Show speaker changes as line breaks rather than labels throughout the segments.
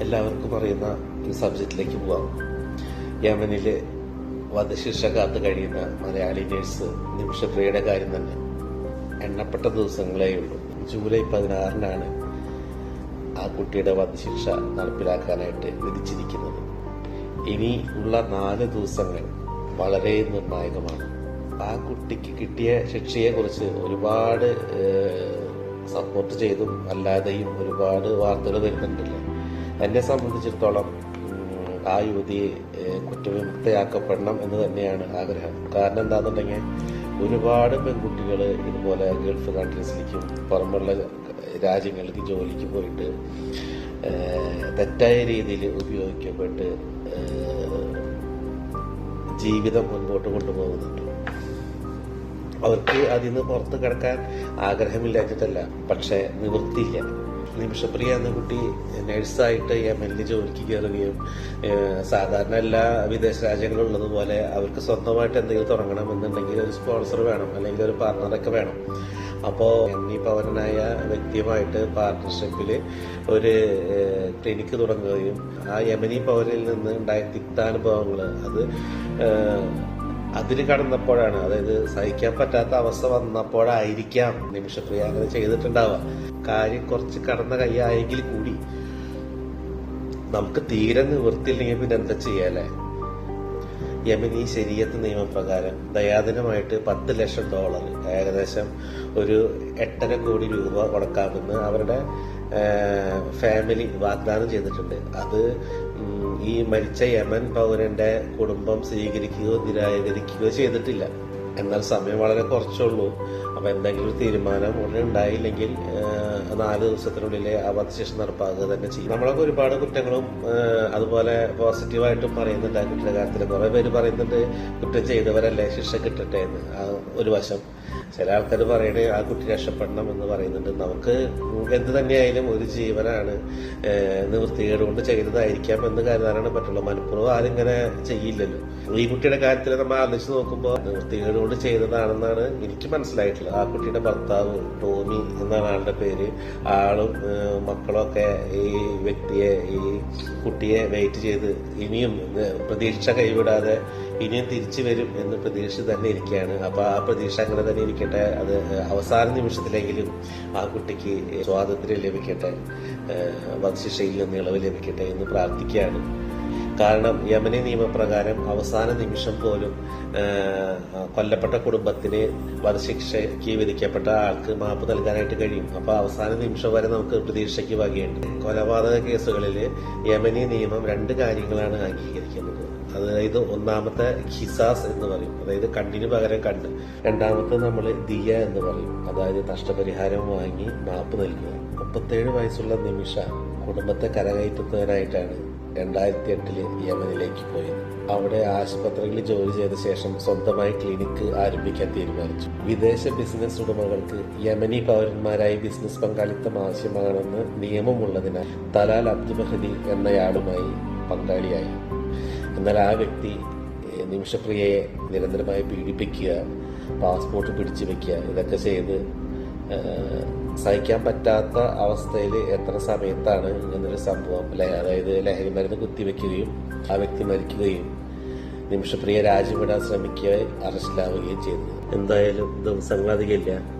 എല്ലാവർക്കും അറിയുന്ന ഒരു സബ്ജക്റ്റിലേക്ക് പോവാം. യമനിൽ വധശിക്ഷ കാത്ത് കഴിയുന്ന മലയാളി നേഴ്സ് നിമിഷപ്രിയയുടെ കാര്യം തന്നെ. എണ്ണപ്പെട്ട ദിവസങ്ങളേ ഉള്ളൂ. ജൂലൈ പതിനാറിനാണ് ആ കുട്ടിയുടെ വധശിക്ഷ നടപ്പിലാക്കാനായിട്ട് വിധിച്ചിരിക്കുന്നത്. ഇനി ഉള്ള നാല് ദിവസങ്ങൾ വളരെ നിർണായകമാണ്. ആ കുട്ടിക്ക് കിട്ടിയ ശിക്ഷയെക്കുറിച്ച് ഒരുപാട് സപ്പോർട്ട് ചെയ്തും അല്ലാതെയും ഒരുപാട് വാർത്തകൾ വരുന്നുണ്ടല്ലേ. എന്നെ സംബന്ധിച്ചിടത്തോളം ആ യുവതി ഏഹ്, കുറ്റവിമുക്തയാക്കപ്പെടണം എന്ന് തന്നെയാണ് ആഗ്രഹം. കാരണം എന്താണെന്നുണ്ടെങ്കിൽ ഒരുപാട് പെൺകുട്ടികൾ ഇതുപോലെ ഗൾഫ് കൺട്രീസിലേക്കും പുറമുള്ള രാജ്യങ്ങളിലേക്ക് ജോലിക്ക് പോയിട്ട് തെറ്റായ രീതിയിൽ ഉപയോഗിക്കപ്പെട്ട് ജീവിതം മുൻപോട്ട് കൊണ്ടുപോകുന്നുണ്ട്. അവർക്ക് അതിൽ നിന്ന് പുറത്ത് കിടക്കാൻ ആഗ്രഹമില്ലാഞ്ഞിട്ടല്ല പക്ഷേ നിവൃത്തിയില്ല. നിമിഷപ്രിയ എന്ന കുട്ടി നഴ്സായിട്ട് യമനിൽ ജോലിക്ക് കയറുകയും സാധാരണ എല്ലാ വിദേശ രാജ്യങ്ങളുള്ളതുപോലെ അവർക്ക് സ്വന്തമായിട്ട് എന്തെങ്കിലും തുടങ്ങണമെന്നുണ്ടെങ്കിൽ ഒരു സ്പോൺസർ വേണം അല്ലെങ്കിൽ ഒരു പാർട്ണറൊക്കെ വേണം. അപ്പോൾ യമനി പവനായ വ്യക്തിയുമായിട്ട് പാർട്ണർഷിപ്പിൽ ഒരു ക്ലിനിക്ക് തുടങ്ങുകയും ആ യമനി പവനിൽ നിന്ന് ഉണ്ടായ തിക്താനുഭവങ്ങൾ അത് അതിന് കടന്നപ്പോഴാണ് അതായത് സഹിക്കാൻ പറ്റാത്ത അവസ്ഥ വന്നപ്പോഴായിരിക്കാം നിമിഷപ്രിയ അങ്ങനെ ചെയ്തിട്ടുണ്ടാവുക. കാര്യം കുറച്ച് കടന്ന കൈയായെങ്കിൽ കൂടി നമുക്ക് തീരെ നിവൃത്തിയില്ലെങ്കിൽ പിന്നെ എന്താ ചെയ്യാലേ യമനി ശരീരത്ത് നിയമപ്രകാരം ദയാദിനമായിട്ട് പത്ത് ലക്ഷം ഡോളർ ഏകദേശം ഒരു എട്ടര കോടി രൂപ കൊടുക്കാമെന്ന് അവരുടെ ഫാമിലി വാഗ്ദാനം ചെയ്തിട്ടുണ്ട്. അത് ഈ മരിച്ച യമൻ പൗരന്റെ കുടുംബം സ്വീകരിക്കുകയോ നിരാകരിക്കുകയോ ചെയ്തിട്ടില്ല. എന്നാൽ സമയം വളരെ കുറച്ചുള്ളൂ. അപ്പൊ എന്തെങ്കിലും തീരുമാനം ഉടനെ ഉണ്ടായില്ലെങ്കിൽ നാല് ദിവസത്തിനുള്ളിൽ ആ വധശിക്ഷ നടപ്പാക്കുക തന്നെ ചെയ്യും. നമ്മളൊക്കെ ഒരുപാട് കുറ്റങ്ങളും അതുപോലെ പോസിറ്റീവായിട്ടും പറയുന്നുണ്ട് ആ കുട്ടിയുടെ കാര്യത്തിൽ കുറെ പേര് പറയുന്നുണ്ട് കുറ്റം ചെയ്തവരല്ലേ ശിക്ഷ കിട്ടട്ടെ എന്ന്. ആ ഒരു വശം. ചില ആൾക്കാർ പറയണേ ആ കുട്ടി രക്ഷപ്പെടണം എന്ന് പറയുന്നുണ്ട്. നമുക്ക് എന്ത് തന്നെയായാലും ഒരു ജീവനാണ് നിവൃത്തികേട് കൊണ്ട് ചെയ്തതായിരിക്കാം എന്ന് കരുതാനാണ് പറ്റുള്ളൂ. മനഃപൂർവം ആരും ഇങ്ങനെ ചെയ്യില്ലല്ലോ. ഈ കുട്ടിയുടെ കാര്യത്തിൽ നമ്മൾ ആലോചിച്ച് നോക്കുമ്പോൾ നിവൃത്തികേട് കൊണ്ട് ചെയ്തതാണെന്നാണ് എനിക്ക് മനസ്സിലായിട്ടുള്ളത്. ആ കുട്ടിയുടെ ഭർത്താവ് ടോമി എന്നാണ് ആളുടെ പേര്. ആളും മക്കളൊക്കെ ഈ വ്യക്തിയെ ഈ കുട്ടിയെ വെയിറ്റ് ചെയ്ത് ഇനിയും പ്രതീക്ഷ കൈവിടാതെ ഇനിയും തിരിച്ചു വരും എന്ന് പ്രതീക്ഷ തന്നെ ഇരിക്കുകയാണ്. അപ്പൊ ആ പ്രതീക്ഷ അങ്ങനെ തന്നെ ഇരിക്കട്ടെ. അത് അവസാന നിമിഷത്തിലെങ്കിലും ആ കുട്ടിക്ക് സ്വാതന്ത്ര്യം ലഭിക്കട്ടെ. വധശിക്ഷയിൽ നിന്ന് ഇളവ് ലഭിക്കട്ടെ എന്ന് പ്രാർത്ഥിക്കുകയാണ്. കാരണം യമനി നിയമപ്രകാരം അവസാന നിമിഷം പോലും കൊല്ലപ്പെട്ട കുടുംബത്തിന് വധശിക്ഷയ്ക്ക് വിധിക്കപ്പെട്ട ആൾക്ക് മാപ്പ് നൽകാനായിട്ട് കഴിയും. അപ്പൊ അവസാന നിമിഷം വരെ നമുക്ക് പ്രതീക്ഷയ്ക്ക് വകയുണ്ട്. കൊലപാതക കേസുകളിൽ യമനി നിയമം രണ്ട് കാര്യങ്ങളാണ് അംഗീകരിക്കുന്നത്. അതായത് ഒന്നാമത്തെ ഖിസാസ് എന്ന് പറയും. അതായത് കണ്ണിന് പകരം കണ്ണ്. രണ്ടാമത്തെ നമ്മൾ ദിയ എന്ന് പറയും. അതായത് നഷ്ടപരിഹാരം വാങ്ങി മാപ്പ് നൽകുക. മുപ്പത്തേഴ് വയസ്സുള്ള നിമിഷ കുടുംബത്തെ കരകയറ്റുന്നതിനായിട്ടാണ് രണ്ടായിരത്തി എട്ടിൽ യമനിലേക്ക് പോയി. അവിടെ ആശുപത്രികളിൽ ജോലി ചെയ്ത ശേഷം സ്വന്തമായി ക്ലിനിക്ക് ആരംഭിക്കാൻ തീരുമാനിച്ചു. വിദേശ ബിസിനസ് ഉടമകൾക്ക് യമനി പൗരന്മാരായി ബിസിനസ് പങ്കാളിത്തം ആവശ്യമാണെന്ന് നിയമമുള്ളതിനാൽ തലാൽ അബ്ദുൽ മഹദി എന്നയാളുമായി പങ്കാളിയായി. എന്നാൽ ആ വ്യക്തി നിമിഷപ്രിയയെ നിരന്തരമായി പീഡിപ്പിക്കുക പാസ്പോർട്ട് പിടിച്ചു വെക്കുക ഇതൊക്കെ ചെയ്ത് സഹിക്കാൻ പറ്റാത്ത അവസ്ഥയിൽ എത്ര സമയത്താണ് ഇങ്ങനൊരു സംഭവം അതായത് ലഹരി മരുന്ന് കുത്തിവെക്കുകയും ആ വ്യക്തി മരിക്കുകയും നിമിഷപ്രിയ രാജ്യം വിടാൻ ശ്രമിക്കുകയും അറസ്റ്റിലാവുകയും ചെയ്തത്. എന്തായാലും ദിവസങ്ങളധികമില്ല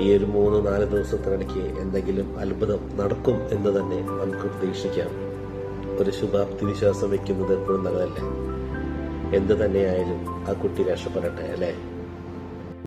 ഈ ഒരു മൂന്ന് നാല് ദിവസത്തിനിടയ്ക്ക് എന്തെങ്കിലും അത്ഭുതം നടക്കും എന്ന് തന്നെ നമുക്ക് പ്രതീക്ഷിക്കാം. ഒരു ശുഭാപ്തി വിശ്വാസം വെക്കുന്നത് എപ്പോഴും നല്ലതല്ലേ? എന്ത് തന്നെയായാലും ആ കുട്ടി രക്ഷപ്പെടട്ടെ അല്ലേ?